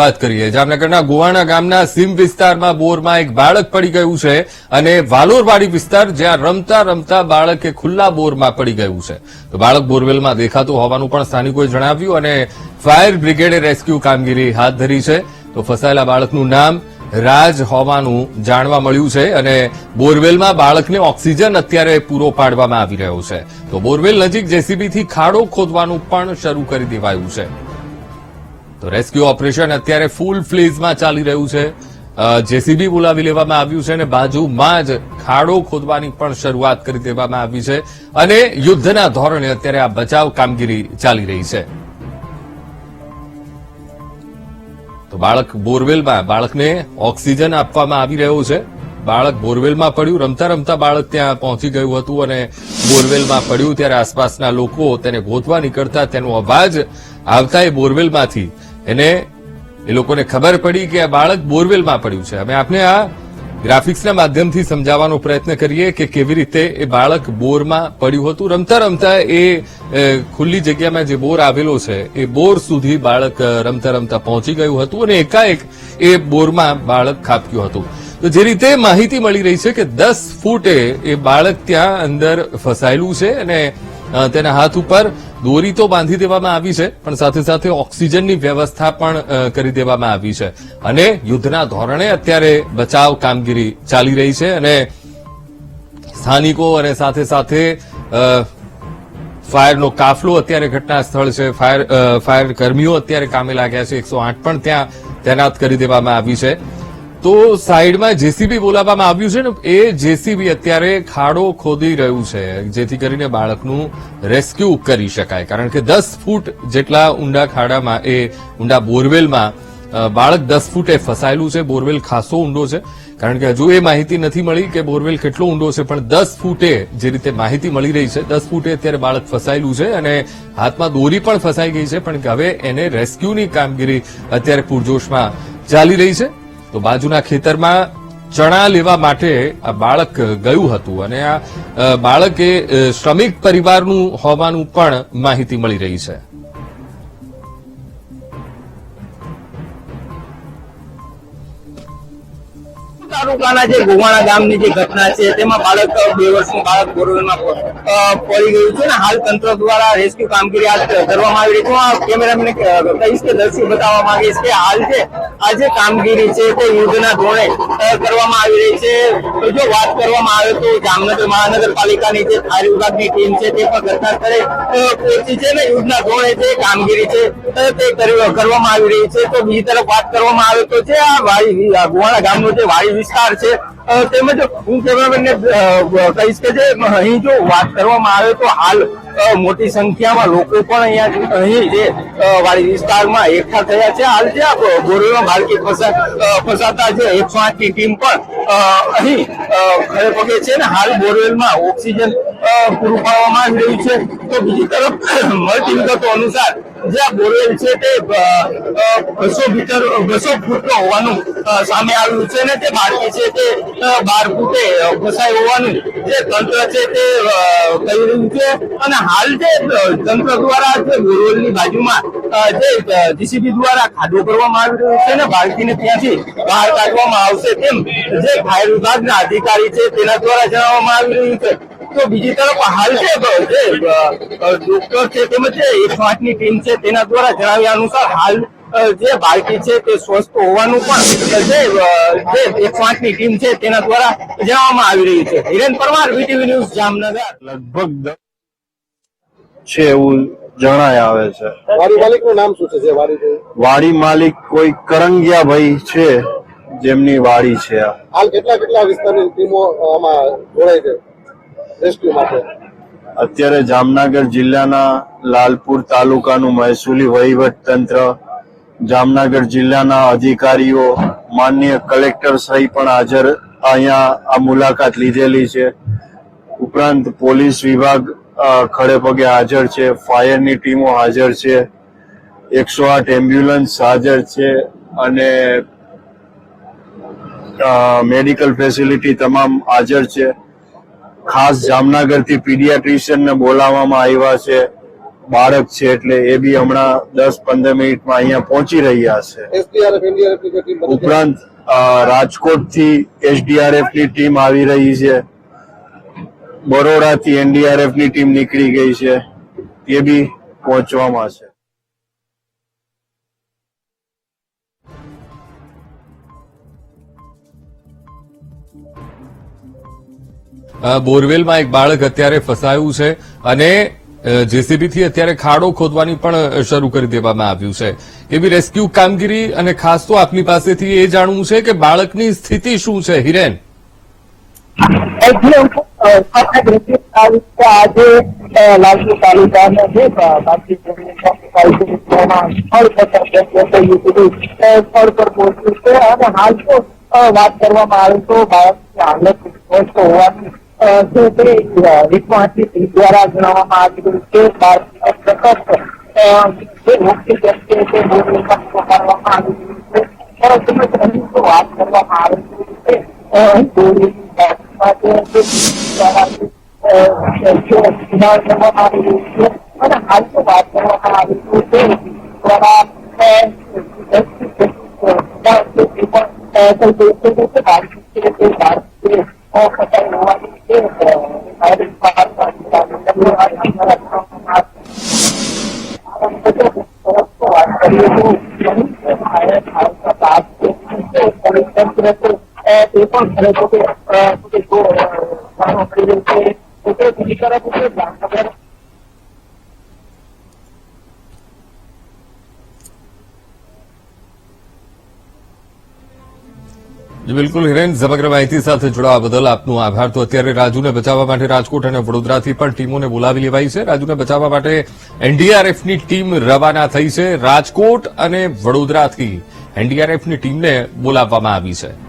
વાત કરીએ. જામનગરના ગોવાણા ગામના સીમ વિસ્તારમાં બોરમાં એક બાળક પડી ગયું છે અને વાલોરવાડી વિસ્તાર જ્યાં રમતા રમતા બાળકે ખુલ્લા બોરમાં પડી ગયું છે. તો બાળક બોરવેલમાં દેખાતું હોવાનું પણ સ્થાનિકોએ જણાવ્યું અને ફાયર બ્રિગેડે રેસ્ક્યુ કામગીરી હાથ ધરી છે. તો ફસાયેલા બાળકનું નામ રાજ હોવાનું જાણવા મળ્યું છે અને બોરવેલમાં બાળકને ઓક્સિજન અત્યારે પૂરો પાડવામાં આવી રહ્યો છે. તો બોરવેલ નજીક જેસીબીથી ખાડો ખોદવાનું પણ શરૂ કરી દેવાયું છે. તો રેસ્ક્યુ ઓપરેશન અત્યારે ફૂલ ફ્લેઝમાં ચાલી રહ્યું છે. જેસીબી બોલાવી લેવામાં આવ્યું છે અને બાજુમાં જ ખાડો ખોદવાની પણ શરૂઆત કરી દેવામાં આવી છે અને યુદ્ધના ધોરણે અત્યારે આ બચાવ કામગીરી ચાલી રહી છે. તો બાળક બોરવેલમાં, બાળકને ઓક્સિજન આપવામાં આવી રહ્યો છે. બાળક બોરવેલમાં પડ્યું, રમતા રમતા બાળક ત્યાં પહોંચી ગયું હતું અને બોરવેલમાં પડ્યું. ત્યારે આસપાસના લોકો તેને ગોતવા નીકળતા, તેનો અવાજ આવતા એ બોરવેલમાંથી એને એ લોકોને ખબર પડી કે આ બાળક બોરવેલમાં પડ્યું છે. અમે આપને આ ગ્રાફિક્સના માધ્યમથી સમજાવવાનો પ્રયત્ન કરીએ કે કેવી રીતે એ બાળક બોરમાં પડ્યું હતું. રમતા રમતા એ ખુલ્લી જગ્યામાં જે બોર આવેલો છે, એ બોર સુધી બાળક રમતા રમતા પહોંચી ગયું હતું અને એકાએક એ બોરમાં બાળક ખાબક્યું હતું. તો જે રીતે માહિતી મળી રહી છે કે દસ ફૂટે એ બાળક ત્યાં અંદર ફસાયેલું છે અને તેના હાથ ઉપર દોરી તો બાંધી દેવામાં આવી છે, પણ સાથે સાથે ઓક્સિજનની વ્યવસ્થા પણ કરી દેવામાં આવી છે. અને યુદ્ધના ધોરણે અત્યારે બચાવ કામગીરી ચાલી રહી છે અને સ્થાનિકો અને સાથે સાથે ફાયરનો કાફલો અત્યારે ઘટના સ્થળ છે. ફાયર ફાયર કર્મીઓ અત્યારે કામે લાગ્યા છે. એકસો આઠ પણ ત્યાં તૈનાત કરી દેવામાં આવી છે. તો સાઈડમાં જેસીબી બોલાવવામાં આવ્યું છે ને, એ જેસીબી અત્યારે ખાડો ખોદી રહ્યું છે, જેથી કરીને બાળકનું રેસ્ક્યુ કરી શકાય. કારણ કે દસ ફૂટ જેટલા ઊંડા ખાડામાં એ, ઊંડા બોરવેલમાં બાળક દસ ફૂટે ફસાયેલું છે, બોરવેલ ખાસો ઊંડો છે. કારણ કે હજુ એ માહિતી નથી મળી કે બોરવેલ કેટલો ઊંડો છે, પણ દસ ફૂટે જે રીતે માહિતી મળી રહી છે, દસ ફૂટે અત્યારે બાળક ફસાયેલું છે અને હાથમાં દોરી પણ ફસાઈ ગઈ છે, પણ હવે એને રેસ્ક્યુની કામગીરી અત્યારે પૂરજોશમાં ચાલી રહી છે. તો બાજુના ખેતરમાં ચણા લેવા માટે આ બાળક ગયું હતું અને આ બાળક શ્રમિક પરિવારનું હોવાનું પણ માહિતી મળી રહી છે. તાલુકાના જે ગોવાણા ગામની જે ઘટના છે, તેમાં બાળક, બે વર્ષનું બાળક બોરવેલમાં પડી ગયું છે અને હાલ તંત્ર દ્વારા રેસ્ક્યુ કામગીરી હાથ ધરવામાં આવી રહી છે. હું કહીશ કે દર્શક બતાવવા માંગીશ કે હાલ છે આ જે કામગીરી છે તે યુદ્ધના ધોરણે કરવામાં આવી રહી છે. જો વાત કરવામાં આવે તો જામનગર મહાનગરપાલિકાની જે ફાયર વિભાગની ટીમ છે તે પણ ઘટના સ્થળે પહોંચી છે ને યુદ્ધના ધોરણે જે કામગીરી છે તે કરવામાં આવી રહી છે. તો બીજી તરફ વાત કરવામાં આવે તો છે આ વાડી આ ગોવાણા ગામનો જે વાડી વિસ્તાર છે. તેમજ હું કેમેરામેનને કહીશ કે જે અહીં જો વાત કરવામાં આવે તો હાલ મોટી સંખ્યામાં લોકો પણ અહીંયા અહીં જે વાડી વિસ્તારમાં એકઠા થયા છે. હાલ જે ફસા અ, ફસાતા જે એકસો આઠની ટીમ પણ અહીં ખરે પગે છે ને હાલ બોરવેલમાં ઓક્સિજન પૂરું પાડવામાં આવી રહ્યું છે. તો બીજી તરફ મળતી વિગતો અનુસાર જે બોરવેલ છે તે બસો મીટર, બસો ફૂટનો હોવાનું સામે આવ્યું છે ને તે બાળકી છે તે બાર ફૂટે ફસાઈ હોવાનું જે તંત્ર છે તે કહી રહ્યું છે. અને હાલ જે તંત્ર દ્વારા જે બોરવેલની બાજુમાં જે જીસીબી દ્વારા ખાડો કરવામાં આવી રહ્યો છે ને બાળકીને ત્યાંથી બહાર કાઢવામાં આવશે તેમ જે ફાયર વિભાગના અધિકારી છે તેના દ્વારા જણાવવામાં આવી રહ્યું છે. તો બીજી તરફ હાલ છે ડોક્ટર છે તેમજ એકસો ટીમ છે તેના દ્વારા જણાવ્યા અનુસાર હાલ જે બાળકી છે તે સ્વસ્થ હોવાનું પણ જે એકસો ટીમ છે તેના દ્વારા જણાવવામાં આવી રહ્યું છે. Hiren Parmar VTV news Jamnagar. લગભગ છે એવું જણાય આવે છે. વાડી માલિકનું નામ શું છે વાડી વાડી માલિક કોઈ કરંગિયાભાઈ છે જેમની વાડી છે હાલ કેટલા કેટલા વિસ્તારની ટીમો આમાં જોડાય છે? રેસ્ક્યુ માટે? અત્યારે જામનગર જિલ્લાના લાલપુર તાલુકાનું મહેસૂલી વહીવટ તંત્ર જામનગર જિલ્લાના અધિકારીઓ, માનનીય કલેક્ટર સહી પણ હાજર અહીંયા આ મુલાકાત લીધેલી છે. ઉપરાંત પોલીસ વિભાગ ખડે પગે હાજર છે, ફાયરની ટીમો હાજર છે, એકસો આઠ એમ્બ્યુલન્સ હાજર છે અને મેડિકલ ફેસિલિટી તમામ હાજર છે. ખાસ જામનગરથી પીડિયાટ્રિશિયનને બોલાવવામાં આવ્યા છે. બાળક છે એટલે એ બી હમણાં દસ પંદર મિનિટમાં અહીંયા પહોંચી રહ્યા છે. ઉપરાંત રાજકોટથી એસડીઆરએફની ટીમ આવી રહી છે. બરોડા થી એનડીઆરએફની ટીમ નીકળી ગઈ છે. એ બી પહોંચવામાં છે. બોરવેલમાં એક બાળક અત્યારે ફસાયું છે અને જેસીબીથી અત્યારે ખાડો ખોદવાની પણ શરૂ કરી દેવામાં આવ્યું છે. એવી રેસ્ક્યુ કામગીરી અને ખાસ તો આપની પાસેથી એ જાણવું છે કે બાળકની સ્થિતિ શું છે, હિરેન? આજે લાલપુર તાલુકાના જે પર પહોંચ્યું છે અને હાલ તો વાત કરવામાં આવે તો બાળકની હાલત સ્પષ્ટ હોવાની દ્વારા જણાવવામાં આવ્યું કે વાત કરવામાં આવે છે આવી અને હાલ તો વાત કરવામાં આવી છે દ્વારા પણ ખરેખર કે, અ, કે જો, અ, જાણવા મળી રહ્યું છે તો બીજી તરફ છે જામનગર બિલકુલ હિરેન સમગ્ર માહિતી સાથે જોડાવા બદલ આપનો આભાર. તો અત્યારે રાજુને બચાવવા માટે રાજકોટ અને વડોદરાથી પણ ટીમોને બોલાવી લેવાઈ છે. રાજુને બચાવવા માટે એનડીઆરએફની ટીમ રવાના થઈ છે. રાજકોટ અને વડોદરાથી એનડીઆરએફની ટીમને બોલાવવામાં આવી છે.